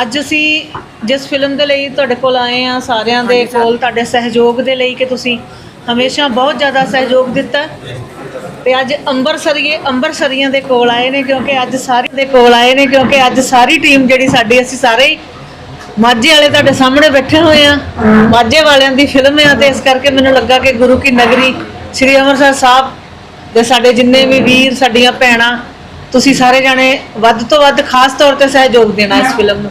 ਅੱਜ ਅਸੀਂ ਜਿਸ ਫਿਲਮ ਦੇ ਲਈ ਤੁਹਾਡੇ ਕੋਲ ਆਏ ਆ ਸਾਰਿਆਂ ਦੇ ਕੋਲ ਤੁਹਾਡੇ ਸਹਿਯੋਗ ਦੇ ਲਈ ਕਿ ਤੁਸੀਂ ਹਮੇਸ਼ਾ ਬਹੁਤ ਜ਼ਿਆਦਾ ਸਹਿਯੋਗ ਦਿੱਤਾ ਤੇ ਅੱਜ ਅੰਬਰਸਰੀਏ ਅੰਬਰਸਰੀਆਂ ਦੇ ਕੋਲ ਆਏ ਨੇ ਕਿਉਂਕਿ ਅੱਜ ਸਾਰੇ ਦੇ ਕੋਲ ਆਏ ਨੇ ਕਿਉਂਕਿ ਅੱਜ ਸਾਰੀ ਟੀਮ ਜਿਹੜੀ ਸਾਡੀ ਅਸੀਂ ਸਾਰੇ ਹੀ ਮਾਝੇ ਵਾਲੇ ਤੁਹਾਡੇ ਸਾਹਮਣੇ ਬੈਠੇ ਹੋਏ ਆ ਮਾਝੇ ਵਾਲਿਆਂ ਦੀ ਫਿਲਮ ਆ ਤੇ ਇਸ ਕਰਕੇ ਮੈਨੂੰ ਲੱਗਾ ਕਿ ਗੁਰੂ ਕੀ ਨਗਰੀ ਸ੍ਰੀ ਅੰਮ੍ਰਿਤਸਰ ਸਾਹਿਬ ਦੇ ਸਾਡੇ ਜਿੰਨੇ ਵੀ ਵੀਰ ਸਾਡੀਆਂ ਭੈਣਾਂ ਤੁਸੀਂ ਸਾਰੇ ਜਾਣੇ ਵੱਧ ਤੋਂ ਵੱਧ ਖਾਸ ਤੌਰ ਤੇ ਸਹਿਯੋਗ ਦੇਣਾ ਇਸ ਫਿਲਮ ਨੂੰ।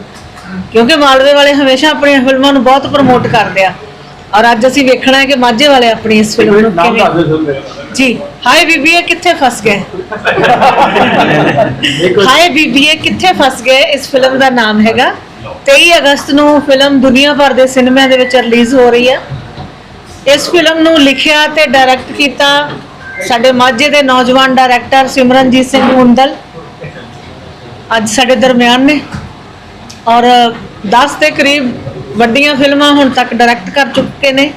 ਕਿਉਂਕਿ ਮਾਲਵੇ ਵਾਲੇ ਹਮੇਸ਼ਾ ਆਪਣੀਆਂ ਫਿਲਮਾਂ ਨੂੰ ਬਹੁਤ ਪ੍ਰਮੋਟ ਕਰਦੇ ਆ। ਔਰ ਅੱਜ ਅਸੀਂ ਵੇਖਣਾ ਹੈ ਕਿ ਮਾਝੇ ਵਾਲੇ ਆਪਣੀ ਇਸ ਫਿਲਮ ਨੂੰ ਕਿਵੇਂ ਜੀ ਹਾਏ ਬੀਬੀਏ ਕਿੱਥੇ ਫਸ ਗਏ? ਹਾਏ ਬੀਬੀਏ ਕਿੱਥੇ ਫਸ ਗਏ? ਇਸ ਫਿਲਮ ਦਾ ਨਾਮ ਹੈਗਾ। 23 ਅਗਸਤ ਨੂੰ ਫਿਲਮ ਦੁਨੀਆ ਭਰ ਦੇ ਸਿਨੇਮਿਆਂ ਦੇ ਵਿੱਚ ਰਿਲੀਜ਼ ਹੋ ਰਹੀ ਹੈ। ਇਸ ਫਿਲਮ ਨੂੰ ਲਿਖਿਆ ਤੇ ਡਾਇਰੈਕਟ ਕੀਤਾ ਸਾਡੇ ਮਾਝੇ ਦੇ ਨੌਜਵਾਨ ਡਾਇਰੈਕਟਰ ਸਿਮਰਨਜੀਤ ਸਿੰਘ ਹੁੰਦਲ ਅੱਜ ਸਾਡੇ ਦਰਮਿਆਨ ਨੇ। ਔਰ 10 ਦੇ ਕਰੀਬ ਵੱਡੀਆਂ ਫਿਲਮਾਂ ਹੁਣ ਤੱਕ ਡਾਇਰੈਕਟ ਕਰ ਚੁੱਕੇ ਨੇ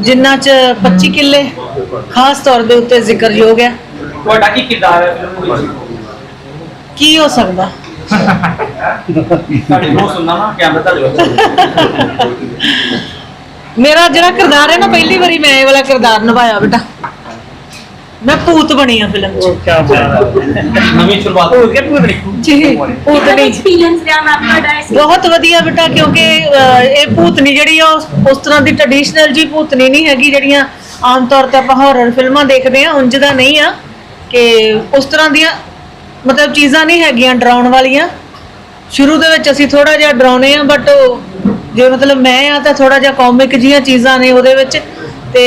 ਜਿਨ੍ਹਾਂ 'ਚ 25 ਕਿੱਲੇ ਖਾਸ ਤੌਰ ਦੇ ਉੱਤੇ ਜ਼ਿਕਰਯੋਗ ਹੈ। ਤੁਹਾਡਾ ਕੀ ਕਿਰਦਾਰ ਹੈ ਫਿਲਮ ਵਿੱਚ? ਕੀ ਹੋ ਸਕਦਾ? ਤੁਹਾਡੇ ਨੂੰ ਸੁਣਨਾ ਨਾ ਕੈਮਰਾ ਤੁਹਾਡੇ ਵੱਲ ਮੇਰਾ ਜਿਹੜਾ ਕਿਰਦਾਰ ਹੈ ਨਾ ਪਹਿਲੀ ਵਾਰੀ ਮੈਂ ਇਹ ਵਾਲਾ ਕਿਰਦਾਰ ਨਿਭਾਇਆ ਬੇਟਾ। ਮੈਂ ਭੂਤ ਬਣੀ ਆ ਫਿਲਮ 'ਚ। ਕੀ ਬਾਤ ਨਵੀਂ ਸ਼ੁਰੂਆਤ। ਹੋ ਗਈ ਪੂਰੀ ਜੀ ਭੂਤਨੀ ਐਕਸਪੀਰੀਅੰਸ ਰਿਹਾ ਮੈਮ ਤੁਹਾਡਾ ਇਸ ਬਹੁਤ ਵਧੀਆ ਬੇਟਾ ਕਿਉਂਕਿ ਅਹ, ਇਹ ਭੂਤਨੀ ਜਿਹੜੀ ਆ ਉਹ ਉਸ ਤਰ੍ਹਾਂ ਦੀ ਟ੍ਰੈਡੀਸ਼ਨਲ ਜੀ ਭੂਤਨੀ ਨਹੀਂ ਹੈਗੀ ਜਿਹੜੀਆਂ ਆਮ ਤੌਰ ਤੇ ਆਪਾਂ ਹਾਰਰ ਫਿਲਮਾਂ ਦੇਖਦੇ ਆ ਉਂਝ ਦਾ ਨਹੀਂ ਆ ਕਿ ਉਸ ਤਰ੍ਹਾਂ ਦੀਆਂ ਮਤਲਬ ਚੀਜ਼ਾਂ ਨਹੀਂ ਹੈਗੀਆਂ ਡਰਾਉਣ ਵਾਲੀਆਂ। ਸ਼ੁਰੂ ਦੇ ਵਿੱਚ ਅਸੀਂ ਥੋੜਾ ਜਿਹਾ ਡਰਾਉਨੇ ਆ ਬਟ ਜੇ ਮਤਲਬ ਮੈਂ ਆ ਤਾਂ ਥੋੜਾ ਜਿਹਾ ਕਾਮਿਕ ਜੀਆਂ ਚੀਜ਼ਾਂ ਨੇ ਉਹਦੇ ਵਿੱਚ ਤੇ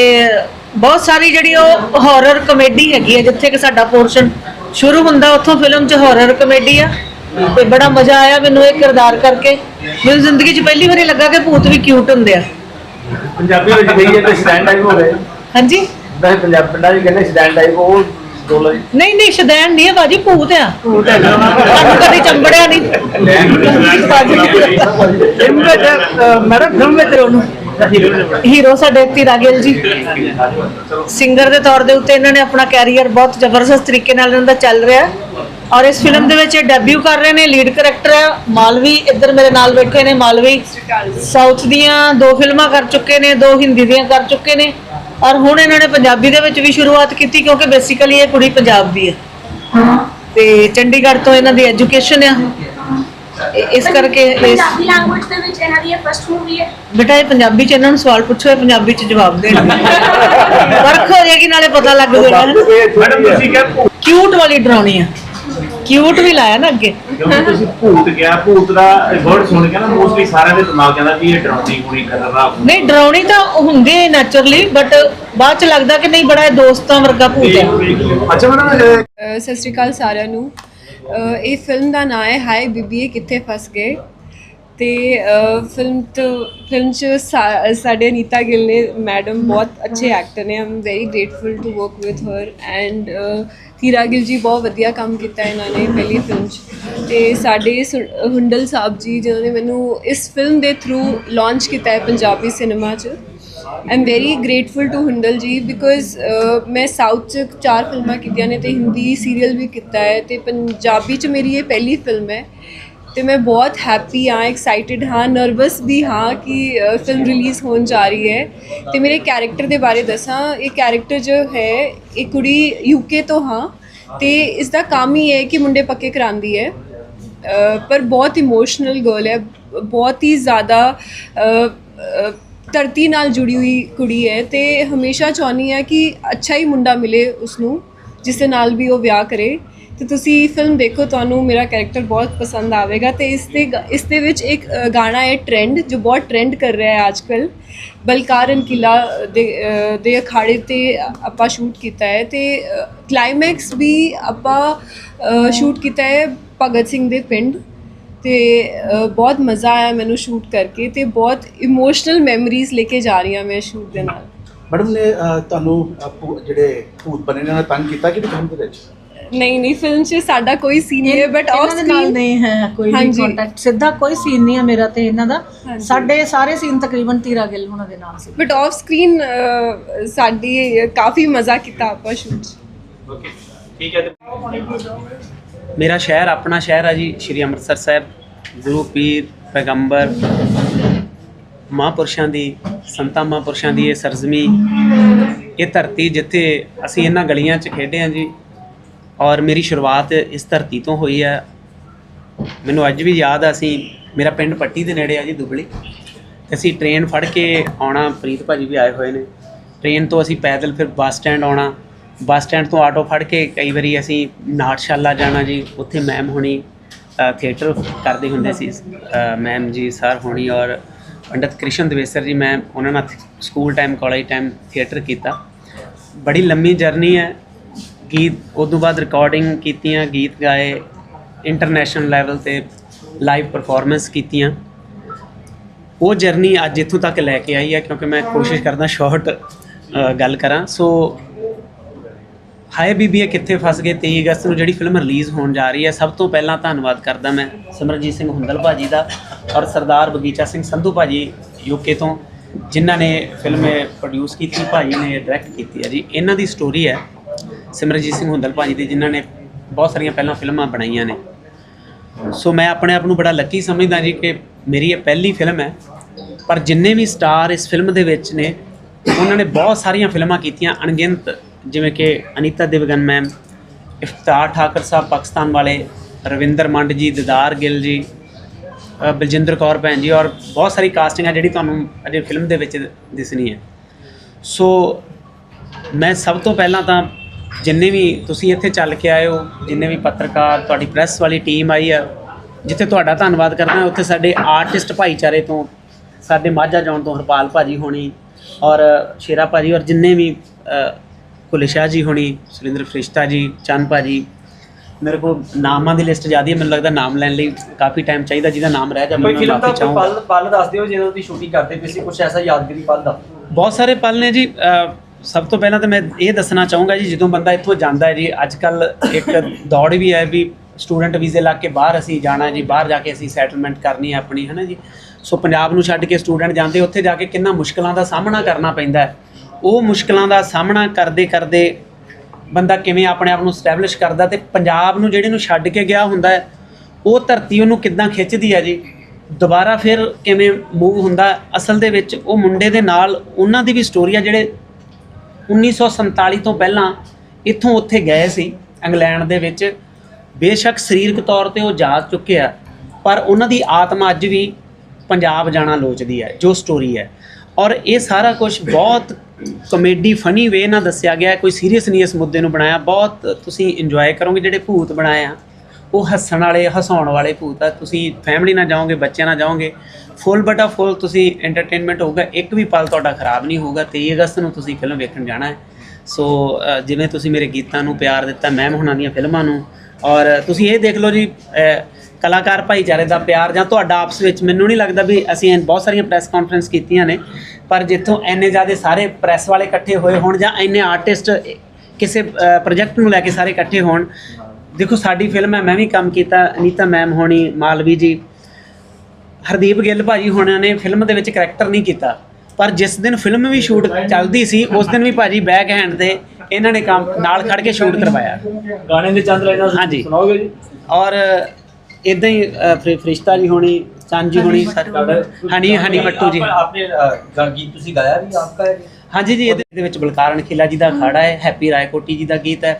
ਬਹੁਤ ਸਾਰੀ ਜਿਹੜੀ ਉਹ ਹਾਰਰ ਕਮੇਡੀ ਹੈਗੀ ਆ ਜਿੱਥੇ ਕਿ ਸਾਡਾ ਪੋਰਸ਼ਨ ਸ਼ੁਰੂ ਹੁੰਦਾ ਉੱਥੋਂ ਫਿਲਮ 'ਚ ਹਾਰਰ ਕਮੇਡੀ ਆ। ਤੇ ਬੜਾ ਮਜ਼ਾ ਆਇਆ ਮੈਨੂੰ ਇਹ ਕਿਰਦਾਰ ਕਰਕੇ। ਮੇਰੀ ਜ਼ਿੰਦਗੀ 'ਚ ਪਹਿਲੀ ਵਾਰੀ ਲੱਗਾ ਕਿ ਭੂਤ ਵੀ ਕਿਊਟ ਹੁੰਦੇ ਆ। ਪੰਜਾਬੀ ਵਿੱਚ ਕਹੀ ਜਾਂਦੇ ਸਟੈਂਡ ਟਾਈਪ ਹੋ ਗਏ। ਹਾਂਜੀ? ਵੈਸੇ ਪੰਜਾਬ ਪਿੰਡਾਂ ਵਿੱਚ ਕਹਿੰਦੇ ਸਟੈਂਡ ਟਾਈਪ ਉਹ ਜੀ ਨਹੀਂ ਨਹੀਂ ਸ਼ਦੈਨ ਨਹੀਂ ਹੈ ਬਾਜੀ ਭੂਤ ਆ। ਤੁਹਾਨੂੰ ਕਦੀ ਚੰਬੜਿਆ ਨਹੀਂ। ਫਿਲਮ ਵਿੱਚ ਮੈਡਮ ਫਿਲਮ ਵਿੱਚ ਉਹਨੂੰ ਹੀਰੋ ਸਾਡੇ ਧੀਰਾ ਜੀ। ਸਿੰਗਰ ਦੇ ਤੌਰ ਦੇ ਉੱਤੇ ਇਹਨਾਂ ਨੇ ਆਪਣਾ ਕੈਰੀਅਰ ਬਹੁਤ ਜ਼ਬਰਦਸਤ ਤਰੀਕੇ ਨਾਲ ਇਹਨਾਂ ਦਾ ਚੱਲ ਰਿਹਾ ਔਰ ਇਸ ਫਿਲਮ ਦੇ ਵਿੱਚ ਡੈਬਿਊ ਕਰ ਰਹੇ ਨੇ ਲੀਡ ਕਰੈਕਟਰ ਹੈ ਮਾਲਵੀ। ਇੱਧਰ ਮੇਰੇ ਨਾਲ ਬੈਠੇ ਨੇ ਮਾਲਵੀ। ਸਾਊਥ ਦੀਆਂ ਦੋ ਫਿਲਮਾਂ ਕਰ ਚੁੱਕੇ ਨੇ, ਦੋ ਹਿੰਦੀ ਦੀਆਂ ਕਰ ਚੁੱਕੇ ਨੇ। ਔਰ ਹੁਣ ਇਹਨਾਂ ਨੇ ਪੰਜਾਬੀ ਦੇ ਵਿੱਚ ਵੀ ਸ਼ੁਰੂਆਤ ਕੀਤੀ ਕਿਉਂਕਿ ਬੇਸਿਕਲੀ ਇਹ ਕੁੜੀ ਪੰਜਾਬ ਦੀ ਹੈ। ਤੇ ਚੰਡੀਗੜ੍ਹ ਤੋਂ ਇਹਨਾਂ ਦੀ ਐਜੂਕੇਸ਼ਨ ਆ। ਇ- ਇਸ ਕਰਕੇ ਇਸ ਪੰਜਾਬੀ ਲੈਂਗੁਏਜ ਦੇ ਵਿੱਚ ਇਹਨਾਂ ਦੀ ਇਹ ਫਸਟ ਮੂਵੀ ਹੈ। ਬੇਟਾ ਇਹ ਪੰਜਾਬੀ ਚ ਇਹਨਾਂ ਨੂੰ ਸਵਾਲ ਪੁੱਛੋ ਇਹ ਪੰਜਾਬੀ ਚ ਜਵਾਬ ਦੇਣ। ਵਰਕ ਹੋ ਜਾਏਗੀ ਨਾਲੇ ਪਤਾ ਲੱਗ ਜਾਏਗਾ। ਮੈਡਮ ਤੁਸੀਂ ਕਿਹਾ ਕਿਊਟ ਵਾਲੀ ਡਰਾਉਣੀ ਆ। ਕਿਊਟ ਵੀ ਲਾਇਆ ਨਾ ਅੱਗੇ। ਕਿਉਂਕਿ ਤੁਸੀਂ ਭੂਤ ਗਿਆ ਭੂਤ ਦਾ ਵਰਡ ਸੁਣ ਕੇ ਨਾ ਮੋਸਟਲੀ ਸਾਰਿਆਂ ਦੇ ਦਿਮਾਗ ਜਾਂਦਾ ਵੀ ਇਹ ਡਰਾਉਣੀ ਹੋਣੀ ਕਰਦਾ ਨਹੀਂ ਡਰਾਉਣੀ ਤਾਂ ਹੁੰਦੀ ਹੈ ਨੈਚੁਰਲੀ ਬਟ ਬਾਅਦ ਚ ਲੱਗਦਾ ਕਿ ਨਹੀਂ ਬੜਾ ਇਹ ਦੋਸਤਾਂ ਵਰਗਾ ਭੂਤ ਹੈ। ਅੱਛਾ ਮੈਡਮ ਸਤਿ ਸ਼੍ਰੀ ਅਕਾਲ ਸਾਰਿਆਂ ਨੂੰ। ਇਹ ਫਿਲਮ ਦਾ ਨਾਮ ਹੈ, ਹਾਏ ਬੀਬੀਏ ਕਿੱਥੇ ਫਸ ਗਏ? ਤੇ ਫਿਲਮ ਤੋਂ ਫਿਲਮ 'ਚ ਸਾ- ਸਾਡੇ ਅਨੀਤਾ ਗਿੱਲ ਨੇ ਮੈਡਮ ਬਹੁਤ ਅੱਛੇ ਐਕਟਰ ਨੇ I'm very grateful to work with her and Heera Gill ji ਬਹੁਤ ਵਧੀਆ ਕੰਮ ਕੀਤਾ ਇਹਨਾਂ ਨੇ ਪਹਿਲੀ ਫਿਲਮ 'ਚ। ਤੇ ਸਾਡੇ ਸੁ- ਹੁੰਡਲ ਸਾਹਿਬ ਜੀ, ਜਿਨ੍ਹਾਂ ਨੇ ਮੈਨੂੰ ਇਸ ਫਿਲਮ ਦੇ ਥਰੂ ਲਾਂਚ ਕੀਤਾ ਹੈ ਪੰਜਾਬੀ ਸਿਨੇਮਾ 'ਚ। I am very grateful to Hundal ji because ਮੈਂ ਸਾਊਥ ਚ ਚਾਰ ਫਿਲਮਾਂ ਕੀਤੀਆਂ ਨੇ ਤੇ ਹਿੰਦੀ ਸੀਰੀਅਲ ਵੀ ਕੀਤਾ ਹੈ ਤੇ ਪੰਜਾਬੀ ਚ ਮੇਰੀ ਇਹ ਪਹਿਲੀ ਫਿਲਮ ਹੈ ਤੇ ਮੈਂ ਬਹੁਤ ਹੈਪੀ ਹਾਂ ਐਕਸਾਈਟਿਡ ਹਾਂ ਨਰਵਸ ਵੀ ਹਾਂ ਕਿ uh, ਫਿਲਮ ਰਿਲੀਜ਼ ਹੋਣ ਜਾ ਰਹੀ ਹੈ। ਤੇ ਮੇਰੇ ਕੈਰੈਕਟਰ ਦੇ ਬਾਰੇ ਦੱਸਾਂ, ਇਹ ਕੈਰੈਕਟਰ ਜੋ ਹੈ, ਇਹ ਕੁੜੀ ਯੂਕੇ ਤੋਂ ਹਾਂ ਤੇ ਇਸ ਦਾ ਕੰਮ ਹੀ ਹੈ ਕਿ ਮੁੰਡੇ ਪੱਕੇ ਕਰਾਉਂਦੀ ਹੈ। ਪਰ ਬਹੁਤ ਇਮੋਸ਼ਨਲ ਗਰਲ ਹੈ, ਬਹੁਤ ਹੀ ਜ਼ਿਆਦਾ ਧਰਤੀ ਨਾਲ ਜੁੜੀ ਹੋਈ ਕੁੜੀ ਹੈ ਤੇ ਹਮੇਸ਼ਾ ਚਾਹੁੰਦੀ ਹੈ ਕਿ ਅੱਛਾ ਹੀ ਮੁੰਡਾ ਮਿਲੇ ਉਸ ਨੂੰ ਜਿਸ ਦੇ ਨਾਲ ਵੀ ਉਹ ਵਿਆਹ ਕਰੇ। ਤੇ ਤੁਸੀਂ ਫਿਲਮ ਦੇਖੋ, ਤੁਹਾਨੂੰ ਮੇਰਾ ਕੈਰੈਕਟਰ ਬਹੁਤ ਪਸੰਦ ਆਵੇਗਾ ਤੇ ਇਸ ਦੇ ਗ- ਇਸ ਦੇ ਵਿੱਚ ਇੱਕ ਗਾਣਾ ਹੈ ਟ੍ਰੈਂਡ ਜੋ ਬਹੁਤ ਟ੍ਰੈਂਡ ਕਰ ਰਿਹਾ ਹੈ ਅੱਜਕੱਲ ਬਲਕਾਰਨ ਕਿਲਾ ਦੇ ਦੇ ਅਖਾੜੇ ਤੇ ਆਪਾਂ ਸ਼ੂਟ ਕੀਤਾ ਹੈ ਤੇ ਕਲਾਈਮੈਕਸ ਵੀ ਆਪਾਂ ਸ਼ੂਟ ਕੀਤਾ ਹੈ ਭਗਤ ਸਿੰਘ ਦੇ ਪਿੰਡ। ਤੇ ਬਹੁਤ ਮਜ਼ਾ ਆਇਆ ਮੈਨੂੰ ਸ਼ੂਟ ਕਰਕੇ ਤੇ ਬਹੁਤ ਇਮੋਸ਼ਨਲ ਮੈਮਰੀਜ਼ ਲੈ ਕੇ ਜਾ ਰਹੀ ਹਾਂ ਮੈਂ ਸ਼ੂਟ ਦੇ ਨਾਲ। ਮੈਡਮ ਨੇ ਅਹ, ਤੁਹਾਨੂੰ ਅਹ, ਭੂ- ਜਿਹੜੇ ਭੂਤ ਬਣੇ ਨੇ ਉਹਨਾਂ ਨੇ ਤੰਗ ਕੀਤਾ ਕਿ ਨਹੀਂ ਫਿਲਮ ਦੇ ਵਿੱਚ? ਨਹੀਂ ਨਹੀਂ ਫਿਲਮ 'ਚ ਸਾਡਾ ਕੋਈ ਸੀਨ ਨਹੀਂ ਹੈ ਬਟ ਆਫ ਇਹਨਾਂ ਦੇ ਨਾਲ ਨਹੀਂ ਹੈ ਕੋਈ ਵੀ ਹਾਂਜੀ। ਕੰਟੈਕਟ ਸਿੱਧਾ ਕੋਈ ਸੀਨ ਨਹੀਂ ਹੈ ਮੇਰਾ ਤੇ ਇਹਨਾਂ ਦਾ। ਹਾਂਜੀ। ਸਾਡੇ ਸਾਰੇ ਸੀਨ ਤਕਰੀਬਨ ਧੀਰਾ ਗਿੱਲ ਉਹਨਾਂ ਦੇ ਨਾਲ ਸੀ। ਬਟ ਆਫ ਸਕਰੀਨ ਸਾਡੀ ਕਾਫੀ ਮਜ਼ਾ ਕੀਤਾ ਆਪਾਂ ਸ਼ੂਟ 'ਚ। ਓਕੇ ਠੀਕ ਹੈ ਤੇ ਮੇਰਾ ਸ਼ਹਿਰ, ਆਪਣਾ ਸ਼ਹਿਰ ਆ ਜੀ, ਸ਼੍ਰੀ ਅੰਮ੍ਰਿਤਸਰ ਸਾਹਿਬ, ਗੁਰੂ ਪੀਰ ਪੈਗੰਬਰ ਮਹਾਂਪੁਰਸ਼ਾਂ ਦੀ, ਸੰਤਾਂ ਮਹਾਂਪੁਰਸ਼ਾਂ ਦੀ ਇਹ ਸਰਜ਼ਮੀ, ਇਹ ਧਰਤੀ ਜਿੱਥੇ ਅਸੀਂ ਇਹਨਾਂ ਗਲੀਆਂ 'ਚ ਖੇਡੇ ਹਾਂ ਜੀ, ਔਰ ਮੇਰੀ ਸ਼ੁਰੂਆਤ ਇਸ ਧਰਤੀ ਤੋਂ ਹੋਈ ਹੈ। ਮੈਨੂੰ ਅੱਜ ਵੀ ਯਾਦ ਆ, ਅਸੀਂ ਮੇਰਾ ਪਿੰਡ ਪੱਟੀ ਦੇ ਨੇੜੇ ਆ ਜੀ, ਦੁਬਲੀ। ਤੇ ਅਸੀਂ ਟ੍ਰੇਨ ਫੜ ਕੇ ਆਉਣਾ, ਪ੍ਰੀਤ ਭਾਜੀ ਵੀ ਆਏ ਹੋਏ ਨੇ। ਟ੍ਰੇਨ ਤੋਂ ਅਸੀਂ ਪੈਦਲ ਫਿਰ ਬੱਸ ਸਟੈਂਡ ਆਉਣਾ ਬੱਸ ਸਟੈਂਡ ਤੋਂ ਆਟੋ ਫੜ ਕੇ ਕਈ ਵਾਰੀ ਅਸੀਂ ਨਾਟਸ਼ਾਲਾ ਜਾਣਾ ਜੀ, ਉੱਥੇ ਮੈਮ ਹੋਣੀ ਥੀਏਟਰ ਕਰਦੇ ਹੁੰਦੇ ਸੀ। ਮੈਮ ਜੀ ਸਰ ਹੋਣੀ ਔਰ ਪੰਡਤ ਕ੍ਰਿਸ਼ਨ ਦਵੇਸਰ ਜੀ, ਮੈਂ ਉਹਨਾਂ ਨਾਲ school time college time theatre ਕੀਤਾ। ਬੜੀ ਲੰਮੀ ਜਰਨੀ ਹੈ। ਗੀਤ, ਉਦੋਂ ਬਾਅਦ ਰਿਕਾਰਡਿੰਗ ਕੀਤੀਆਂ, ਗੀਤ ਗਾਏ ਇੰਟਰਨੈਸ਼ਨਲ ਲੈਵਲ ਤੇ ਲਾਈਵ ਪਰਫਾਰਮੈਂਸ ਕੀਤੀਆਂ। ਉਹ ਜਰਨੀ ਅੱਜ ਇੱਥੋਂ ਤੱਕ ਲੈ ਕੇ ਆਈ ਹੈ, ਕਿਉਂਕਿ ਮੈਂ ਕੋਸ਼ਿਸ਼ ਕਰਦਾ ਸ਼ਾਰਟ ਗੱਲ ਕਰਾਂ। ਸੋ ਹਾਏ ਬੀਬੀਏ ਕਿੱਥੇ ਫਸ ਗਏ? 23 ਅਗਸਤ ਨੂੰ ਜਿਹੜੀ ਫਿਲਮ ਰਿਲੀਜ਼ ਹੋਣ ਜਾ ਰਹੀ ਹੈ, ਸਭ ਤੋਂ ਪਹਿਲਾਂ ਧੰਨਵਾਦ ਕਰਦਾ ਮੈਂ ਸਿਮਰਜੀਤ ਸਿੰਘ ਹੁੰਦਲ ਭਾਜੀ ਦਾ ਔਰ ਸਰਦਾਰ ਬਗੀਚਾ ਸਿੰਘ ਸੰਧੂ ਭਾਜੀ ਯੂਕੇ ਤੋਂ, ਜਿਨ੍ਹਾਂ ਨੇ ਫਿਲਮ ਪ੍ਰੋਡਿਊਸ ਕੀਤੀ ਭਾਜੀ ਨੇ ਡਾਇਰੈਕਟ ਕੀਤੀ ਹੈ ਜੀ। ਇਹਨਾਂ ਦੀ ਸਟੋਰੀ ਹੈ ਸਿਮਰਜੀਤ ਸਿੰਘ ਹੁੰਦਲ ਭਾਜੀ ਦੀ, ਜਿਨ੍ਹਾਂ ਨੇ ਬਹੁਤ ਸਾਰੀਆਂ ਪਹਿਲਾਂ ਫਿਲਮਾਂ ਬਣਾਈਆਂ ਨੇ। ਸੋ ਮੈਂ ਆਪਣੇ ਆਪ ਨੂੰ ਬੜਾ ਲੱਕੀ ਸਮਝਦਾ ਜੀ ਕਿ ਮੇਰੀ ਇਹ ਪਹਿਲੀ ਫਿਲਮ ਹੈ, ਪਰ ਜਿੰਨੇ ਵੀ ਸਟਾਰ ਇਸ ਫਿਲਮ ਦੇ ਵਿੱਚ ਨੇ, ਉਹਨਾਂ ਨੇ ਬਹੁਤ ਸਾਰੀਆਂ ਫਿਲਮਾਂ ਕੀਤੀਆਂ ਅਣਗਿਣਤ ਜਿਵੇਂ ਕਿ ਅਨੀਤਾ ਦੇਵਗਨ ਮੈਮ ਇਫਤਾਰ ਠਾਕਰ ਸਾਹਿਬ ਪਾਕਿਸਤਾਨ ਵਾਲੇ, ਰਵਿੰਦਰ ਮੰਡ ਜੀ, ਦਿਦਾਰ ਗਿੱਲ ਜੀ ਬਲਜਿੰਦਰ ਕੌਰ ਭੈਣ ਜੀ ਔਰ ਬਹੁਤ ਸਾਰੀ ਕਾਸਟਿੰਗ ਹੈ ਜਿਹੜੀ ਤੁਹਾਨੂੰ ਅਜੇ ਫਿਲਮ ਦੇ ਵਿੱਚ ਦਿਸਣੀ ਹੈ। ਸੋ ਮੈਂ ਸਭ ਤੋਂ ਪਹਿਲਾਂ ਤਾਂ ਜਿੰਨੇ ਵੀ ਤੁਸੀਂ ਇੱਥੇ ਚੱਲ ਕੇ ਆਏ ਹੋ, ਜਿੰਨੇ ਵੀ ਪੱਤਰਕਾਰ, ਤੁਹਾਡੀ ਪ੍ਰੈਸ ਵਾਲੀ ਟੀਮ ਆਈ ਆ ਜਿੱਥੇ ਤੁਹਾਡਾ ਧੰਨਵਾਦ ਕਰਨਾ ਉੱਥੇ ਸਾਡੇ ਆਰਟਿਸਟ ਭਾਈਚਾਰੇ ਤੋਂ, ਸਾਡੇ ਮਾਝਾ ਜਾਣ ਤੋਂ ਹਰਪਾਲ ਭਾਜੀ ਹੋਣੀ ਔਰ ਸ਼ੇਰਾ ਭਾਜੀ ਔਰ ਜਿੰਨੇ ਵੀ ਕੁਲੇ ਸ਼ਾਹ ਜੀ ਹੋਣੀ ਸੁਰਿੰਦਰ ਫਰਿਸ਼ਤਾ ਜੀ ਚੰਨ ਭਾਜੀ ਮੇਰੇ ਕੋਲ ਨਾਮਾਂ ਦੀ ਲਿਸਟ ਜ਼ਿਆਦਾ ਹੈ ਮੈਨੂੰ ਲੱਗਦਾ ਨਾਮ ਲੈਣ ਲਈ ਕਾਫੀ ਟਾਈਮ ਚਾਹੀਦਾ ਜਿਹਦਾ ਨਾਮ ਰਹਿ ਜਾਵੇ ਕੋਈ ਫਿਲਮ ਦਾ ਕੋਈ ਪਲ ਪਲ ਦੱਸ ਦਿਓ ਜਦੋਂ ਤੁਸੀਂ ਸ਼ੂਟਿੰਗ ਕਰਦੇ ਪਏ ਸੀ ਕੁਝ ਐਸਾ ਯਾਦਗਾਰੀ ਪਲ ਦਾ ਬਹੁਤ ਸਾਰੇ ਪਲ ਨੇ ਜੀ ਸਭ ਤੋਂ ਪਹਿਲਾਂ ਤਾਂ ਮੈਂ ਇਹ ਦੱਸਣਾ ਚਾਹੂੰਗਾ ਜੀ ਜਦੋਂ ਬੰਦਾ ਇੱਥੋਂ ਜਾਂਦਾ ਹੈ ਜੀ ਅੱਜ ਕੱਲ ਇੱਕ ਦੌੜ ਵੀ ਹੈ ਵੀ ਸਟੂਡੈਂਟ ਵੀਜ਼ੇ ਲਾ ਕੇ ਬਾਹਰ ਅਸੀਂ ਜਾਣਾ ਜੀ ਬਾਹਰ ਜਾ ਕੇ ਅਸੀਂ ਸੈਟਲਮੈਂਟ ਕਰਨੀ ਹੈ ਆਪਣੀ ਹੈ ਨਾ ਜੀ। ਸੋ ਪੰਜਾਬ ਨੂੰ ਛੱਡ ਕੇ ਸਟੂਡੈਂਟ ਜਾਂਦੇ ਉੱਥੇ ਜਾ ਕੇ ਕਿੰਨਾ ਮੁਸ਼ਕਲਾਂ ਦਾ ਸਾਹਮਣਾ ਕਰਨਾ ਪੈਂਦਾ ਹੈ। ਉਹ ਮੁਸ਼ਕਲਾਂ ਦਾ ਸਾਹਮਣਾ ਕਰਦੇ ਕਰਦੇ ਬੰਦਾ ਕਿਵੇਂ ਆਪਣੇ ਆਪ ਨੂੰ ਸਟੈਬਲਿਸ਼ ਕਰਦਾ ਤੇ ਪੰਜਾਬ ਨੂੰ ਜਿਹੜੇ ਨੂੰ ਛੱਡ ਕੇ ਗਿਆ ਹੁੰਦਾ ਹੈ, ਉਹ ਧਰਤੀ ਉਹਨੂੰ ਕਿੱਦਾਂ ਖਿੱਚਦੀ ਹੈ ਜੀ? ਦੁਬਾਰਾ ਫਿਰ ਕਿਵੇਂ ਮੂਵ ਹੁੰਦਾ? ਅਸਲ ਦੇ ਵਿੱਚ ਉਹ ਮੁੰਡੇ ਦੇ ਨਾਲ ਉਹਨਾਂ ਦੀ ਵੀ ਸਟੋਰੀ ਆ ਜਿਹੜੇ 1947 ਤੋਂ ਪਹਿਲਾਂ ਇੱਥੋਂ ਉੱਥੇ ਗਏ ਸੀ, ਇੰਗਲੈਂਡ ਦੇ ਵਿੱਚ। ਬੇਸ਼ੱਕ ਸਰੀਰਕ ਤੌਰ ਤੇ ਉਹ ਜਾ ਚੁੱਕੇ ਆ ਪਰ ਉਹਨਾਂ ਦੀ ਆਤਮਾ ਅੱਜ ਵੀ ਪੰਜਾਬ ਜਾਣਾ ਲੋਚਦੀ ਹੈ, ਜੋ ਸਟੋਰੀ ਹੈ। ਔਰ ਇਹ ਸਾਰਾ ਕੁਝ ਬਹੁਤ ਕਮੇਡੀ ਫਨੀ ਵੇ ਨਾਲ ਦੱਸਿਆ ਗਿਆ ਕੋਈ ਸੀਰੀਅਸ ਨਹੀਂ ਇਸ ਮੁੱਦੇ ਨੂੰ ਬਣਾਇਆ। ਬਹੁਤ ਤੁਸੀਂ ਇੰਜੋਏ ਕਰੋਗੇ, ਜਿਹੜੇ ਭੂਤ ਬਣਾਏ ਆ, ਉਹ ਹੱਸਣ ਵਾਲੇ, ਹਸਾਉਣ ਵਾਲੇ ਭੂਤ ਆ। ਤੁਸੀਂ ਫੈਮਿਲੀ ਨਾਲ ਜਾਓਗੇ, ਬੱਚਿਆਂ ਨਾਲ ਜਾਓਗੇ ਫੁੱਲ ਬਟਾ ਫੁੱਲ ਤੁਸੀਂ ਐਂਟਰਟੇਨਮੈਂਟ ਹੋਊਗਾ। ਇੱਕ ਵੀ ਪਲ ਤੁਹਾਡਾ ਖਰਾਬ ਨਹੀਂ ਹੋਊਗਾ। 23 ਅਗਸਤ ਨੂੰ ਤੁਸੀਂ ਫਿਲਮ ਵੇਖਣ ਜਾਣਾ ਹੈ। ਸੋ ਜਿਵੇਂ ਤੁਸੀਂ ਮੇਰੇ ਗੀਤਾਂ ਨੂੰ ਪਿਆਰ ਦਿੱਤਾ ਮੈਮ ਹੁਣਾਂ ਦੀਆਂ ਫਿਲਮਾਂ ਨੂੰ। ਔਰ ਤੁਸੀਂ ਇਹ ਦੇਖ ਲਓ ਜੀ ਕਲਾਕਾਰ ਭਾਈਚਾਰੇ ਦਾ ਪਿਆਰ ਜਾਂ ਤੁਹਾਡਾ ਆਪਸ ਵਿੱਚ ਮੈਨੂੰ ਨਹੀਂ ਲੱਗਦਾ ਵੀ ਅਸੀਂ ਬਹੁਤ ਸਾਰੀਆਂ ਪ੍ਰੈਸ ਕਾਨਫਰੰਸ ਕੀਤੀਆਂ ਨੇ ਪਰ ਜਿੱਥੋਂ ਐਨੇ ਜ਼ਿਆਦੇ ਸਾਰੇ ਪ੍ਰੈਸ ਵਾਲੇ ਇਕੱਠੇ ਹੋਏ ਹੋਣ ਜਾਂ ਐਨੇ ਆਰਟਿਸਟ ਕਿਸੇ ਪ੍ਰੋਜੈਕਟ ਨੂੰ ਲੈ ਕੇ ਸਾਰੇ ਇਕੱਠੇ ਹੋਣ ਦੇਖੋ ਸਾਡੀ ਫਿਲਮ ਹੈ ਮੈਂ ਵੀ ਕੰਮ ਕੀਤਾ ਅਨੀਤਾ ਮੈਮ ਹੋਣੀ ਮਾਲਵੀ ਜੀ ਹਰਦੀਪ ਗਿੱਲ ਭਾਜੀ ਹੋਣਾ ਨੇ ਫਿਲਮ ਦੇ ਵਿੱਚ ਕਰੈਕਟਰ ਨਹੀਂ ਕੀਤਾ ਪਰ ਜਿਸ ਦਿਨ ਫਿਲਮ ਵੀ ਸ਼ੂਟ ਚੱਲਦੀ ਸੀ ਉਸ ਦਿਨ ਵੀ ਭਾਜੀ ਬੈਕ ਹੈਂਡ ਤੇ ਇਹਨਾਂ ਨੇ ਕੰਮ ਨਾਲ ਖੜ ਕੇ ਸ਼ੂਟ ਕਰਵਾਇਆ ਗਾਣੇ ਦੇ ਚੰਦ ਲਾਈਨਾਂ। ਸੁਣਾਓਗੇ ਜੀ ਔਰ ਇਦਾਂ ਹੀ ਅ, ਫਰਿ- ਫਰਿਸ਼ਤਾ ਜੀ ਹੋਣੀ ਜੀ ਹੋਣੀ। ਹਨੀ ਹਨੀ ਮੱਟੂ ਜੀ। ਆਪਣੇ ਅ, ਗੀਤ ਤੁਸੀਂ ਗਾਇਆ ਵੀ ਆਪਕਾ ਹੈ? ਹਾਂਜੀ ਜੀ ਇਹਦੇ ਵਿੱਚ ਬਲਕਾਰਨ ਖਿਲਾ ਜੀ ਦਾ ਅਖਾੜਾ ਹੈ ਹੈਪੀ ਰਾਏਕੋਟੀ ਜੀ ਦਾ ਗੀਤ ਹੈ।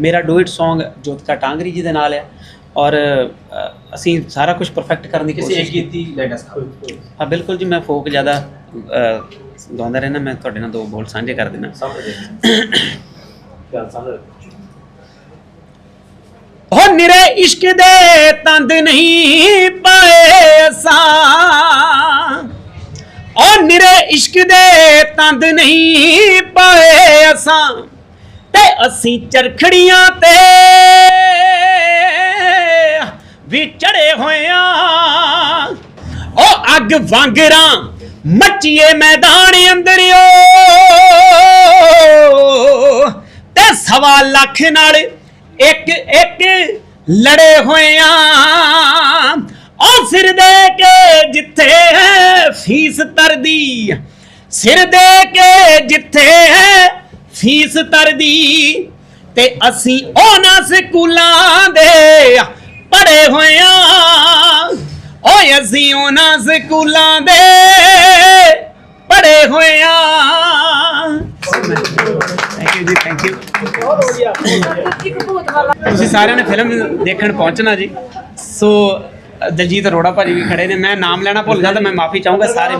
ਮੇਰਾ ਡੂਇਟ Song ਜੋਤਕਾ ਟਾਂਗਰੀ ਜੀ ਦੇ ਨਾਲ ਹੈ। ਔਰ ਅ, ਅਸੀਂ ਸਾਰਾ ਕੁਝ ਪਰਫੈਕਟ ਕਰਨ ਦੀ ਕਿਸੇ ਕੋਸ਼ਿਸ਼ ਇੱਕ ਗੀਤ ਦੀ ਹਾਂ ਬਿਲਕੁਲ ਜੀ ਮੈਂ ਫੋਕ ਜ਼ਿਆਦਾ ਅ, ਗਾਉਂਦਾ ਰਹਿਣਾ ਮੈਂ ਤੁਹਾਡੇ ਨਾਲ ਦੋ ਬੋਲ ਸਾਂਝੇ ਕਰ ਦੇਣਾ ਸਮਝਦੇ ਗੱਲ ਸਮਝ ਹੋ ਨਿਰੇ ਇਸ਼ਕ ਦੇ ਤੰਦ ਨਹੀਂ ਪਾਏ ਅਸਾਂ। ਓ ਨਿਰੇ ਇਸ਼ਕ ਦੇ ਤੰਦ ਨਹੀਂ ਪਾਏ ਅਸਾਂ। ਤੇ ਅਸੀਂ ਚਰਖੜੀਆਂ ਤੇ ਵੀ ਚੜੇ ਹੋਇਆਂ ਓ ਅੱਗ ਵਾਂਗਰਾਂ ਮੱਚੀਏ ਮੈਦਾਨ ਅੰਦਰਿਓ। ਤੇ ਸਵਾ ਲੱਖ ਨਾਲ ਇੱਕ ਇੱਕ ਲੜੇ ਹੋਇਆਂ ਉਹ ਸਿਰ ਦੇ ਕੇ ਜਿੱਥੇ ਹੈ ਫੀਸ ਤਰਦੀ। ਸਿਰ ਦੇ ਕੇ ਜਿੱਥੇ ਹੈ ਫੀਸ ਤਰਦੀ। ਤੇ ਅਸੀਂ ਉਹਨਾਂ ਸਕੂਲਾਂ ਦੇ ਪੜੇ ਹੋਇਆਂ। ਓਏ ਅਸੀਂ ਉਹਨਾਂ ਸਕੂਲਾਂ ਦੇ thank you ji thank you ਤੁਸੀਂ ਸਾਰਿਆਂ ਨੇ ਫਿਲਮ ਦੇਖਣ ਪਹੁੰਚਣਾ ਜੀ। ਸੋ ਦਲਜੀਤ ਅਰੋੜਾ ਭਾਜੀ ਵੀ ਖੜੇ ਨੇ। ਮੈਂ ਨਾਮ ਲੈਣਾ ਭੁੱਲ ਜਾਂਦਾ ਮੈਂ ਮਾਫੀ ਚਾਹੂੰਗਾ ਸਾਰੇ